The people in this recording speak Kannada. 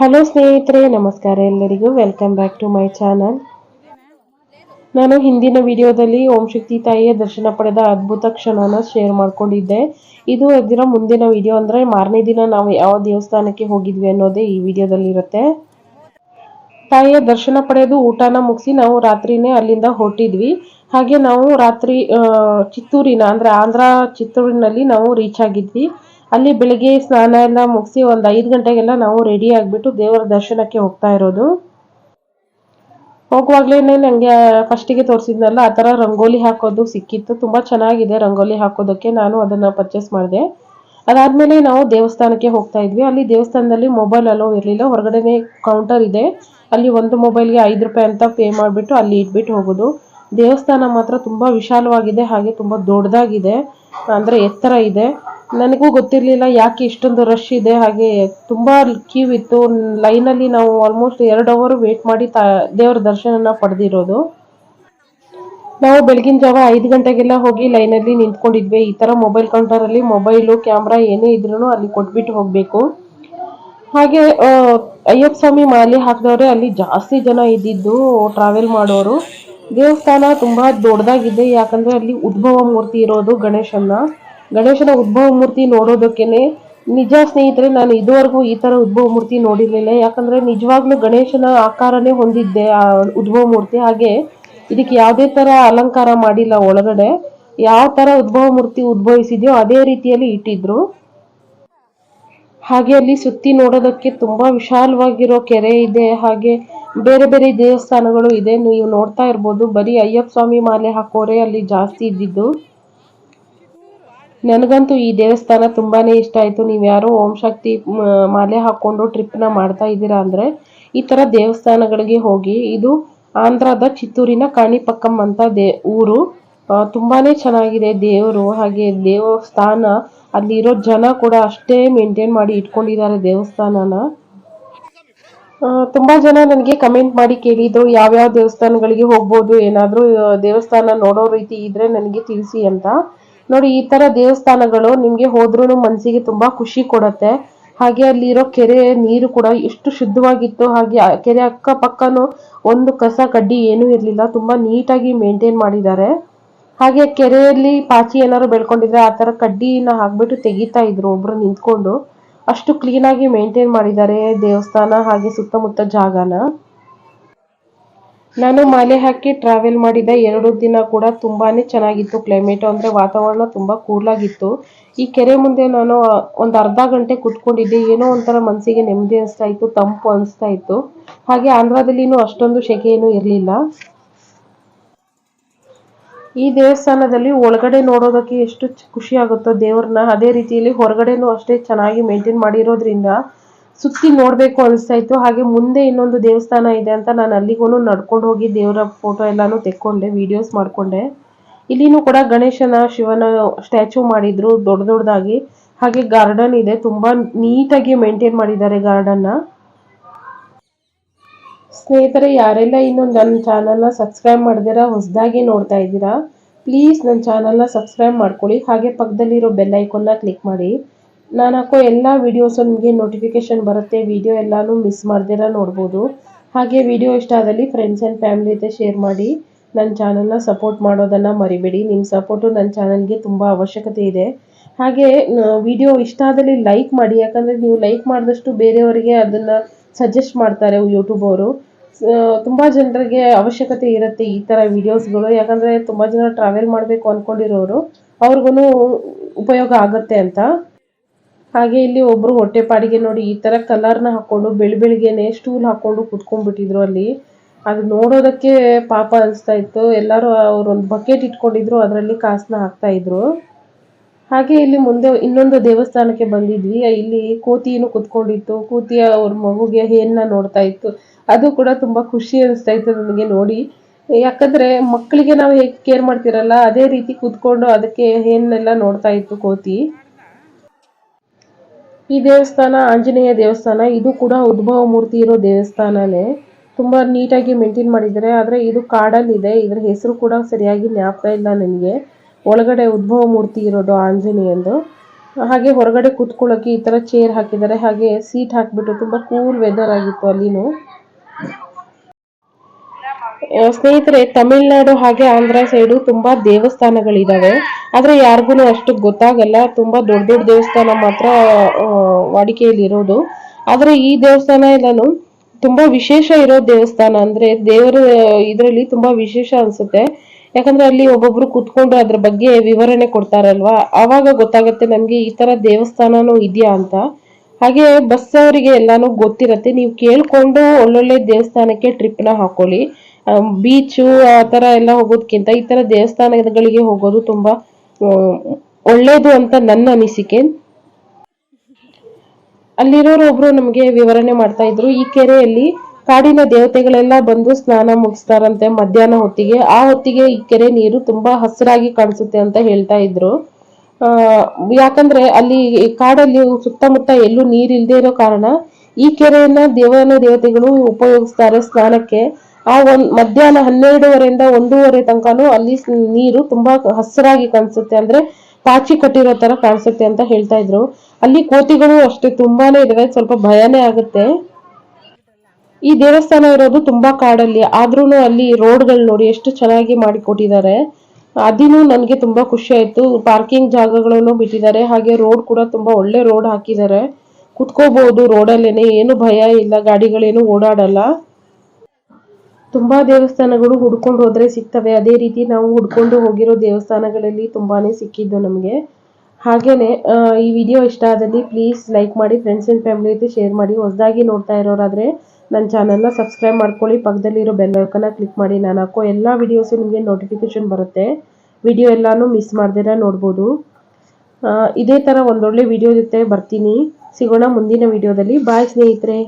ಹಲೋ ಸ್ನೇಹಿತರೆ, ನಮಸ್ಕಾರ ಎಲ್ಲರಿಗೂ. Welcome back to my channel ನಾನು ಹಿಂದಿನ ವಿಡಿಯೋದಲ್ಲಿ ಓಂ ಶಕ್ತಿ ತಾಯಿಯ ದರ್ಶನ ಪಡೆದ ಅದ್ಭುತ ಕ್ಷಣನ ಶೇರ್ ಮಾಡ್ಕೊಂಡಿದ್ದೆ. ಇದು ಅದರ ಮುಂದಿನ ವಿಡಿಯೋ ಅಂದ್ರೆ ಮಾರನೇ ದಿನ ನಾವು ಯಾವ ದೇವಸ್ಥಾನಕ್ಕೆ ಹೋಗಿದ್ವಿ ಅನ್ನೋದೇ ಈ ವಿಡಿಯೋದಲ್ಲಿರುತ್ತೆ. ತಾಯಿಯ ದರ್ಶನ ಪಡೆದು ಊಟನ ಮುಗಿಸಿ ನಾವು ರಾತ್ರಿನೇ ಅಲ್ಲಿಂದ ಹೊರಟಿದ್ವಿ. ಹಾಗೆ ನಾವು ರಾತ್ರಿ ಚಿತ್ತೂರಿನ ಅಂದ್ರೆ ಆಂಧ್ರ ಚಿತ್ತೂರಿನಲ್ಲಿ ನಾವು ರೀಚ್ ಆಗಿದ್ವಿ. ಅಲ್ಲಿ ಬೆಳಿಗ್ಗೆ ಸ್ನಾನ ಎಲ್ಲ ಮುಗಿಸಿ ಒಂದು ಐದು ಗಂಟೆಗೆಲ್ಲ ನಾವು ರೆಡಿ ಆಗಿಬಿಟ್ಟು ದೇವರ ದರ್ಶನಕ್ಕೆ ಹೋಗ್ತಾ ಇರೋದು. ಹೋಗುವಾಗಲೇ ನನಗೆ ಫಸ್ಟಿಗೆ ತೋರಿಸಿದ್ನಲ್ಲ, ಆ ಥರ ರಂಗೋಲಿ ಹಾಕೋದು ಸಿಕ್ಕಿತ್ತು. ತುಂಬ ಚೆನ್ನಾಗಿದೆ ರಂಗೋಲಿ ಹಾಕೋದಕ್ಕೆ ನಾನು ಅದನ್ನು ಪರ್ಚೇಸ್ ಮಾಡಿದೆ. ಅದಾದಮೇಲೆ ನಾವು ದೇವಸ್ಥಾನಕ್ಕೆ ಹೋಗ್ತಾ ಇದ್ವಿ. ಅಲ್ಲಿ ದೇವಸ್ಥಾನದಲ್ಲಿ ಮೊಬೈಲ್ ಅಲೋ ಇರಲಿಲ್ಲ. ಹೊರಗಡೆನೇ ಕೌಂಟರ್ ಇದೆ. ಅಲ್ಲಿ ಒಂದು ಮೊಬೈಲ್ಗೆ ಐದು ರೂಪಾಯಿ ಅಂತ ಪೇ ಮಾಡಿಬಿಟ್ಟು ಅಲ್ಲಿ ಇಟ್ಬಿಟ್ಟು ಹೋಗೋದು. ದೇವಸ್ಥಾನ ಮಾತ್ರ ತುಂಬ ವಿಶಾಲವಾಗಿದೆ, ಹಾಗೆ ತುಂಬ ದೊಡ್ಡದಾಗಿದೆ. ಅಂದರೆ ಎತ್ತರ ಇದೆ. ನನಗೂ ಗೊತ್ತಿರಲಿಲ್ಲ ಯಾಕೆ ಇಷ್ಟೊಂದು ರಶ್ ಇದೆ. ಹಾಗೆ ತುಂಬ ಕ್ಯೂ ಇತ್ತು. ಲೈನಲ್ಲಿ ನಾವು ಆಲ್ಮೋಸ್ಟ್ ಎರಡು ಅವರ್ ವೇಟ್ ಮಾಡಿ ತ, ದೇವರ ದರ್ಶನನ ಪಡೆದಿರೋದು. ನಾವು ಬೆಳಗಿನ ಜಾವ ಐದು ಗಂಟೆಗೆಲ್ಲ ಹೋಗಿ ಲೈನಲ್ಲಿ ನಿಂತ್ಕೊಂಡಿದ್ವಿ. ಈ ಥರ ಮೊಬೈಲ್ ಕೌಂಟರಲ್ಲಿ ಮೊಬೈಲು ಕ್ಯಾಮ್ರಾ ಏನೇ ಇದ್ರೂ ಅಲ್ಲಿ ಕೊಟ್ಬಿಟ್ಟು ಹೋಗಬೇಕು. ಹಾಗೆ ಅಯ್ಯಪ್ಪ ಸ್ವಾಮಿ ಮಾಲೆ ಹಾಕಿದವ್ರೆ ಅಲ್ಲಿ ಜಾಸ್ತಿ ಜನ ಇದ್ದಿದ್ದು ಟ್ರಾವೆಲ್ ಮಾಡೋರು. ದೇವಸ್ಥಾನ ತುಂಬ ದೊಡ್ಡದಾಗಿದೆ. ಯಾಕಂದರೆ ಅಲ್ಲಿ ಉದ್ಭವ ಮೂರ್ತಿ ಇರೋದು ಗಣೇಶನ ಗಣೇಶನ ಉದ್ಭವ ಮೂರ್ತಿ ನೋಡೋದಕ್ಕೇನೆ ನಿಜ ಸ್ನೇಹಿತರೆ, ನಾನು ಇದುವರೆಗೂ ಈ ತರ ಉದ್ಭವ ಮೂರ್ತಿ ನೋಡಿರಲಿಲ್ಲ. ಯಾಕಂದ್ರೆ ನಿಜವಾಗ್ಲೂ ಗಣೇಶನ ಆಕಾರನೇ ಹೊಂದಿದ್ದೆ ಆ ಉದ್ಭವ ಮೂರ್ತಿ. ಹಾಗೆ ಇದಕ್ಕೆ ಯಾವುದೇ ತರ ಅಲಂಕಾರ ಮಾಡಿಲ್ಲ ಒಳಗಡೆ. ಯಾವ ತರ ಉದ್ಭವ ಮೂರ್ತಿ ಉದ್ಭವಿಸಿದೆಯೋ ಅದೇ ರೀತಿಯಲ್ಲಿ ಇಟ್ಟಿದ್ರು. ಹಾಗೆ ಅಲ್ಲಿ ಸುತ್ತಿ ನೋಡೋದಕ್ಕೆ ತುಂಬಾ ವಿಶಾಲವಾಗಿರೋ ಕೆರೆ ಇದೆ. ಹಾಗೆ ಬೇರೆ ಬೇರೆ ದೇವಸ್ಥಾನಗಳು ಇದೆ. ನೀವು ನೋಡ್ತಾ ಇರ್ಬೋದು. ಬರೀ ಅಯ್ಯಪ್ಪ ಸ್ವಾಮಿ ಮಾಲೆ ಹಾಕೋರೆ ಅಲ್ಲಿ ಜಾಸ್ತಿ ಇದ್ದಿದ್ದು. ನನಗಂತೂ ಈ ದೇವಸ್ಥಾನ ತುಂಬಾನೇ ಇಷ್ಟ ಆಯಿತು. ನೀವು ಯಾರೋ ಓಂ ಶಕ್ತಿ ಮಾಲೆ ಹಾಕ್ಕೊಂಡು ಟ್ರಿಪ್ನ ಮಾಡ್ತಾ ಇದ್ದೀರಾ ಅಂದರೆ ಈ ಥರ ದೇವಸ್ಥಾನಗಳಿಗೆ ಹೋಗಿ, ಇದು ಆಂಧ್ರದ ಚಿತ್ತೂರಿನ ಕಾಣಿಪಕ್ಕಂ ಅಂತ ದೇ, ಊರು. ತುಂಬಾ ಚೆನ್ನಾಗಿದೆ ದೇವರು, ಹಾಗೆ ದೇವಸ್ಥಾನ, ಅಲ್ಲಿರೋ ಜನ ಕೂಡ ಅಷ್ಟೇ ಮೇಂಟೈನ್ ಮಾಡಿ ಇಟ್ಕೊಂಡಿದ್ದಾರೆ ದೇವಸ್ಥಾನನ. ತುಂಬ ತುಂಬಾ ಜನ ನನಗೆ ಕಮೆಂಟ್ ಮಾಡಿ ಕೇಳಿದ್ರು, ಯಾವ್ಯಾವ ದೇವಸ್ಥಾನಗಳಿಗೆ ಹೋಗ್ಬೋದು, ಏನಾದರೂ ದೇವಸ್ಥಾನ ನೋಡೋ ರೀತಿ ಇದ್ರೆ ನನಗೆ ತಿಳಿಸಿ ಅಂತ. ನೋಡಿ, ಈ ತರ ದೇವಸ್ಥಾನಗಳು ನಿಮ್ಗೆ ಹೋದ್ರೂ ಮನಸ್ಸಿಗೆ ತುಂಬಾ ಖುಷಿ ಕೊಡುತ್ತೆ. ಹಾಗೆ ಅಲ್ಲಿರೋ ಕೆರೆ ನೀರು ಕೂಡ ಎಷ್ಟು ಶುದ್ಧವಾಗಿತ್ತು. ಹಾಗೆ ಕೆರೆ ಅಕ್ಕಪಕ್ಕನೂ ಒಂದು ಕಸ ಕಡ್ಡಿ ಏನೂ ಇರಲಿಲ್ಲ. ತುಂಬಾ ನೀಟಾಗಿ ಮೇಂಟೈನ್ ಮಾಡಿದ್ದಾರೆ. ಹಾಗೆ ಕೆರೆಯಲ್ಲಿ ಪಾಚಿ ಏನಾದ್ರು ಬೆಳ್ಕೊಂಡಿದ್ರೆ ಆ ತರ ಕಡ್ಡಿನ ಹಾಕ್ಬಿಟ್ಟು ತೆಗಿತಾ ಇದ್ರು ಒಬ್ರು ನಿಂತ್ಕೊಂಡು. ಅಷ್ಟು ಕ್ಲೀನ್ ಆಗಿ ಮೇಂಟೈನ್ ಮಾಡಿದ್ದಾರೆ ದೇವಸ್ಥಾನ ಹಾಗೆ ಸುತ್ತಮುತ್ತ ಜಾಗನ. ನಾನು ಮಾಲೆ ಹಾಕಿ ಟ್ರಾವೆಲ್ ಮಾಡಿದ ಎರಡು ದಿನ ಕೂಡ ತುಂಬಾ ಚೆನ್ನಾಗಿತ್ತು ಕ್ಲೈಮೇಟ್ ಅಂದರೆ ವಾತಾವರಣ ತುಂಬ ಕೂಲಾಗಿತ್ತು ಈ ಕೆರೆ ಮುಂದೆ ನಾನು ಒಂದು ಅರ್ಧ ಗಂಟೆ ಕುತ್ಕೊಂಡಿದ್ದೆ. ಏನೋ ಒಂಥರ ಮನಸ್ಸಿಗೆ ನೆಮ್ಮದಿ ಅನಿಸ್ತಾ ಇತ್ತು, ತಂಪು ಅನಿಸ್ತಾ ಇತ್ತು. ಹಾಗೆ ಆಂಧ್ರದಲ್ಲಿನೂ ಅಷ್ಟೊಂದು ಸೆಕೆ ಏನೂ ಇರಲಿಲ್ಲ. ಈ ದೇವಸ್ಥಾನದಲ್ಲಿ ಒಳಗಡೆ ನೋಡೋದಕ್ಕೆ ಎಷ್ಟು ಖುಷಿ ಆಗುತ್ತೋ ದೇವ್ರನ್ನ. ಅದೇ ರೀತಿಯಲ್ಲಿ ಹೊರಗಡೆನೂ ಅಷ್ಟೇ ಚೆನ್ನಾಗಿ ಮೇಂಟೈನ್ ಮಾಡಿರೋದ್ರಿಂದ ಸುತ್ತಿ ನೋಡ್ಬೇಕು ಅನಿಸ್ತಾ ಇತ್ತು. ಹಾಗೆ ಮುಂದೆ ಇನ್ನೊಂದು ದೇವಸ್ಥಾನ ಇದೆ ಅಂತ ನಾನು ಅಲ್ಲಿಗೂ ನಡ್ಕೊಂಡು ಹೋಗಿ ದೇವರ ಫೋಟೋ ಎಲ್ಲಾನು ತೆಕ್ಕೊಂಡೆ ವಿಡಿಯೋಸ್ ಮಾಡ್ಕೊಂಡೆ. ಇಲ್ಲಿನೂ ಕೂಡ ಗಣೇಶನ, ಶಿವನ ಸ್ಟ್ಯಾಚು ಮಾಡಿದ್ರು ದೊಡ್ಡ ದೊಡ್ಡದಾಗಿ. ಹಾಗೆ ಗಾರ್ಡನ್ ಇದೆ, ತುಂಬಾ ನೀಟಾಗಿ ಮೇಂಟೈನ್ ಮಾಡಿದ್ದಾರೆ ಗಾರ್ಡನ್ನ ಸ್ನೇಹಿತರೆ, ಯಾರೆಲ್ಲ ಇನ್ನು ನನ್ನ ಚಾನಲ್ನ ಸಬ್ಸ್ಕ್ರೈಬ್ ಮಾಡಿದಿರಾ, ಹೊಸದಾಗಿ ನೋಡ್ತಾ ಇದ್ದೀರಾ ಪ್ಲೀಸ್ ನನ್ನ ಚಾನಲ್ನ ಸಬ್ಸ್ಕ್ರೈಬ್ ಮಾಡ್ಕೊಳ್ಳಿ. ಹಾಗೆ ಪಕ್ಕದಲ್ಲಿರೋ ಬೆಲ್ ಐಕಾನ್ನ ಕ್ಲಿಕ್ ಮಾಡಿ. ನಾನು ಹಾಕೋ ಎಲ್ಲ ವೀಡಿಯೋಸು ನಿಮಗೆ ನೋಟಿಫಿಕೇಷನ್ ಬರುತ್ತೆ ವಿಡಿಯೋ ಎಲ್ಲಾನು ಮಿಸ್ ಮಾಡ್ದಿರ ನೋಡ್ಬೋದು. ಹಾಗೆ ವಿಡಿಯೋ ಇಷ್ಟ ಆದಲ್ಲಿ ಫ್ರೆಂಡ್ಸ್ ಆ್ಯಂಡ್ ಫ್ಯಾಮಿಲಿ ಜೊತೆ ಶೇರ್ ಮಾಡಿ ನನ್ನ ಚಾನಲ್ನ ಸಪೋರ್ಟ್ ಮಾಡೋದನ್ನು ಮರಿಬೇಡಿ. ನಿಮ್ಮ ಸಪೋರ್ಟು ನನ್ನ ಚಾನಲ್ಗೆ ತುಂಬ ಅವಶ್ಯಕತೆ ಇದೆ. ಹಾಗೆ ವಿಡಿಯೋ ಇಷ್ಟ ಆದಲ್ಲಿ ಲೈಕ್ ಮಾಡಿ. ಯಾಕಂದರೆ ನೀವು ಲೈಕ್ ಮಾಡಿದಷ್ಟು ಬೇರೆಯವರಿಗೆ ಅದನ್ನು ಸಜೆಸ್ಟ್ ಮಾಡ್ತಾರೆ ಯೂಟ್ಯೂಬ್ ಅವರು. ತುಂಬ ಜನರಿಗೆ ಅವಶ್ಯಕತೆ ಇರುತ್ತೆ ಈ ಥರ ವೀಡಿಯೋಸ್ಗಳು ಯಾಕಂದರೆ ತುಂಬ ಜನ ಟ್ರಾವೆಲ್ ಮಾಡಬೇಕು ಅಂದ್ಕೊಂಡಿರೋರು ಅವ್ರಿಗೂ ಉಪಯೋಗ ಆಗುತ್ತೆ ಅಂತ. ಹಾಗೆ ಇಲ್ಲಿ ಒಬ್ರು ಹೊಟ್ಟೆಪಾಡಿಗೆ ನೋಡಿ ಈ ತರ ಕಲರ್ನ ಹಾಕೊಂಡು ಬೆಳಿ ಬೆಳಿಗ್ಗೆನೆ ಸ್ಟೂಲ್ ಹಾಕೊಂಡು ಕುತ್ಕೊಂಡ್ಬಿಟ್ಟಿದ್ರು ಅಲ್ಲಿ. ಅದು ನೋಡೋದಕ್ಕೆ ಪಾಪ ಅನಿಸ್ತಾ ಇತ್ತು. ಎಲ್ಲರೂ ಅವರೊಂದು ಬಕೆಟ್ ಇಟ್ಕೊಂಡಿದ್ರು, ಅದರಲ್ಲಿ ಕಾಸನ್ನ ಹಾಕ್ತಾ ಇದ್ರು. ಹಾಗೆ ಇಲ್ಲಿ ಮುಂದೆ ಇನ್ನೊಂದು ದೇವಸ್ಥಾನಕ್ಕೆ ಬಂದಿದ್ವಿ. ಇಲ್ಲಿ ಕೋತಿಯನ್ನು ಕುತ್ಕೊಂಡಿತ್ತು. ಕೋತಿ ಅವ್ರ ಮಗುಗೆ ಹೇನ್ನ ನೋಡ್ತಾ ಇತ್ತು. ಅದು ಕೂಡ ತುಂಬಾ ಖುಷಿ ಅನಿಸ್ತಾ ಇತ್ತು ನನಗೆ ನೋಡಿ. ಯಾಕಂದ್ರೆ ಮಕ್ಕಳಿಗೆ ನಾವು ಹೇಗೆ ಕೇರ್ ಮಾಡ್ತಿರಲ್ಲ, ಅದೇ ರೀತಿ ಕುತ್ಕೊಂಡು ಅದಕ್ಕೆ ಹೇನ್ನೆಲ್ಲ ನೋಡ್ತಾ ಇತ್ತು ಕೋತಿ. ಈ ದೇವಸ್ಥಾನ ಆಂಜನೇಯ ದೇವಸ್ಥಾನ, ಇದು ಕೂಡ ಉದ್ಭವ ಮೂರ್ತಿ ಇರೋ ದೇವಸ್ಥಾನನೇ. ತುಂಬಾ ನೀಟಾಗಿ ಮೇಂಟೈನ್ ಮಾಡಿದ್ದಾರೆ. ಆದ್ರೆ ಇದು ಕಾಡಲ್ಲಿದೆ. ಇದರ ಹೆಸರು ಕೂಡ ಸರಿಯಾಗಿ ಜ್ಞಾಪಕ ಇಲ್ಲ ನನಗೆ. ಒಳಗಡೆ ಉದ್ಭವ ಮೂರ್ತಿ ಇರೋದು ಆಂಜನೇಯಂದು. ಹಾಗೆ ಹೊರಗಡೆ ಕೂತ್ಕೊಳ್ಳೋಕೆ ಈ ತರ ಚೇರ್ ಹಾಕಿದ್ದಾರೆ. ಹಾಗೆ ಸೀಟ್ ಹಾಕಿಬಿಟ್ಟು ತುಂಬಾ ಕೂಲ್ ವೆದರ್ ಆಗಿತ್ತು ಅಲ್ಲಿನೂ. ಸ್ನೇಹಿತರೆ, ತಮಿಳ್ನಾಡು ಹಾಗೆ ಆಂಧ್ರ ಸೈಡು ತುಂಬಾ ದೇವಸ್ಥಾನಗಳಿದಾವೆ. ಆದ್ರೆ ಯಾರಿಗೂ ಅಷ್ಟು ಗೊತ್ತಾಗಲ್ಲ. ತುಂಬಾ ದೊಡ್ಡ ದೊಡ್ಡ ದೇವಸ್ಥಾನ ಮಾತ್ರ ವಾಡಿಕೆಯಲ್ಲಿ ಇರೋದು ಆದ್ರೆ ಈ ದೇವಸ್ಥಾನ ಎಲ್ಲಾನು ತುಂಬಾ ವಿಶೇಷ ಇರೋ ದೇವಸ್ಥಾನ. ಅಂದ್ರೆ ದೇವರ ಇದರಲ್ಲಿ ತುಂಬಾ ವಿಶೇಷ ಅನ್ಸುತ್ತೆ. ಯಾಕಂದ್ರೆ ಅಲ್ಲಿ ಒಬ್ಬೊಬ್ರು ಕುತ್ಕೊಂಡು ಅದ್ರ ಬಗ್ಗೆ ವಿವರಣೆ ಕೊಡ್ತಾರಲ್ವಾ? ಅವಾಗ ಗೊತ್ತಾಗುತ್ತೆ ನಮ್ಗೆ ಈ ತರ ದೇವಸ್ಥಾನನೂ ಇದೆಯಾ ಅಂತ. ಹಾಗೆ ಬಸ್ ಅವರಿಗೆ ಎಲ್ಲಾನು ಗೊತ್ತಿರತ್ತೆ. ನೀವು ಕೇಳ್ಕೊಂಡು ಒಳ್ಳೊಳ್ಳೆ ದೇವಸ್ಥಾನಕ್ಕೆ ಟ್ರಿಪ್ನ ಹಾಕೊಳ್ಳಿ. ಬೀಚು ಆ ತರ ಎಲ್ಲ ಹೋಗೋದಕ್ಕಿಂತ ಈ ತರ ದೇವಸ್ಥಾನಗಳಿಗೆ ಹೋಗೋದು ತುಂಬಾ ಒಳ್ಳೇದು ಅಂತ ನನ್ನ ಅನಿಸಿಕೆ. ಅಲ್ಲಿರೋರು ಒಬ್ರು ನಮಗೆ ವಿವರಣೆ ಮಾಡ್ತಾ ಇದ್ರು. ಈ ಕೆರೆಯಲ್ಲಿ ಕಾಡಿನ ದೇವತೆಗಳೆಲ್ಲ ಬಂದು ಸ್ನಾನ ಮುಗಿಸ್ತಾರಂತೆ ಮಧ್ಯಾಹ್ನ ಹೊತ್ತಿಗೆ. ಆ ಹೊತ್ತಿಗೆ ಈ ಕೆರೆ ನೀರು ತುಂಬಾ ಹಸಿರಾಗಿ ಕಾಣಿಸುತ್ತೆ ಅಂತ ಹೇಳ್ತಾ ಇದ್ರು. ಯಾಕಂದ್ರೆ ಅಲ್ಲಿ ಕಾಡಲ್ಲಿ ಸುತ್ತಮುತ್ತ ಎಲ್ಲೂ ನೀರಿಲ್ದೇ ಇರೋ ಕಾರಣ ಈ ಕೆರೆಯನ್ನ ದೇವನ ದೇವತೆಗಳು ಉಪಯೋಗಿಸ್ತಾರೆ ಸ್ನಾನಕ್ಕೆ. ಆ ಒಂದ್ ಮಧ್ಯಾಹ್ನ ಹನ್ನೆರಡುವರೆಯಿಂದ ಒಂದೂವರೆ ತನಕನೂ ಅಲ್ಲಿ ನೀರು ತುಂಬಾ ಹಸಿರಾಗಿ ಕಾಣಿಸುತ್ತೆ. ಅಂದ್ರೆ ಪಾಚಿ ಕಟ್ಟಿರೋ ತರ ಕಾಣಿಸುತ್ತೆ ಅಂತ ಹೇಳ್ತಾ ಇದ್ರು. ಅಲ್ಲಿ ಕೋತಿಗಳು ಅಷ್ಟೇ ತುಂಬಾನೇ ಇದಾವೆ. ಸ್ವಲ್ಪ ಭಯನೇ ಆಗುತ್ತೆ. ಈ ದೇವಸ್ಥಾನ ಇರೋದು ತುಂಬಾ ಕಾಡಲ್ಲಿ. ಆದ್ರೂ ಅಲ್ಲಿ ರೋಡ್ಗಳು ನೋಡಿ ಎಷ್ಟು ಚೆನ್ನಾಗಿ ಮಾಡಿಕೊಟ್ಟಿದ್ದಾರೆ. ಅದಿನೂ ನನಗೆ ತುಂಬಾ ಖುಷಿ ಆಯ್ತು. ಪಾರ್ಕಿಂಗ್ ಜಾಗಗಳನ್ನು ಬಿಟ್ಟಿದ್ದಾರೆ. ಹಾಗೆ ರೋಡ್ ಕೂಡ ತುಂಬಾ ಒಳ್ಳೆ ರೋಡ್ ಹಾಕಿದ್ದಾರೆ. ಕುತ್ಕೋಬಹುದು ರೋಡಲ್ಲೇನೆ. ಏನು ಭಯ ಇಲ್ಲ. ಗಾಡಿಗಳೇನು ಓಡಾಡಲ್ಲ. ತುಂಬಾ ದೇವಸ್ಥಾನಗಳು ಹುಡ್ಕೊಂಡು ಹೋದ್ರೆ ಸಿಗ್ತವೆ. ಅದೇ ರೀತಿ ನಾವು ಹುಡ್ಕೊಂಡು ಹೋಗಿರೋ ದೇವಸ್ಥಾನಗಳಲ್ಲಿ ತುಂಬಾನೇ ಸಿಕ್ಕಿದ್ದು ನಮಗೆ. ಹಾಗೇನೆ ಈ ವಿಡಿಯೋ ಇಷ್ಟ ಆದಲ್ಲಿ ಪ್ಲೀಸ್ ಲೈಕ್ ಮಾಡಿ ಫ್ರೆಂಡ್ಸ್ ಅಂಡ್ ಫ್ಯಾಮಿಲಿ ಜೊತೆ ಶೇರ್ ಮಾಡಿ. ಹೊಸದಾಗಿ ನೋಡ್ತಾ ಇರೋರಾದ್ರೆ ನನ್ನ ಚಾನಲ್ನ ಸಬ್ಸ್ಕ್ರೈಬ್ ಮಾಡ್ಕೊಳ್ಳಿ. ಪಕ್ಕದಲ್ಲಿರೋ ಬೆಲ್ ಐಕನ್ನ ಕ್ಲಿಕ್ ಮಾಡಿ. ನಾನು ಹಾಕೋ ಎಲ್ಲ ವಿಡಿಯೋಸು ನಿಮಗೆ ನೋಟಿಫಿಕೇಶನ್ ಬರುತ್ತೆ. ವಿಡಿಯೋ ಎಲ್ಲಾನು ಮಿಸ್ ಮಾಡ್ದಿರ ನೋಡ್ಬೋದು. ಇದೇ ಥರ ಒಂದೊಳ್ಳೆ ವಿಡಿಯೋ ಜೊತೆ ಬರ್ತೀನಿ. ಸಿಗೋಣ ಮುಂದಿನ ವಿಡಿಯೋದಲ್ಲಿ ಬಾಯ್ ಸ್ನೇಹಿತರೆ.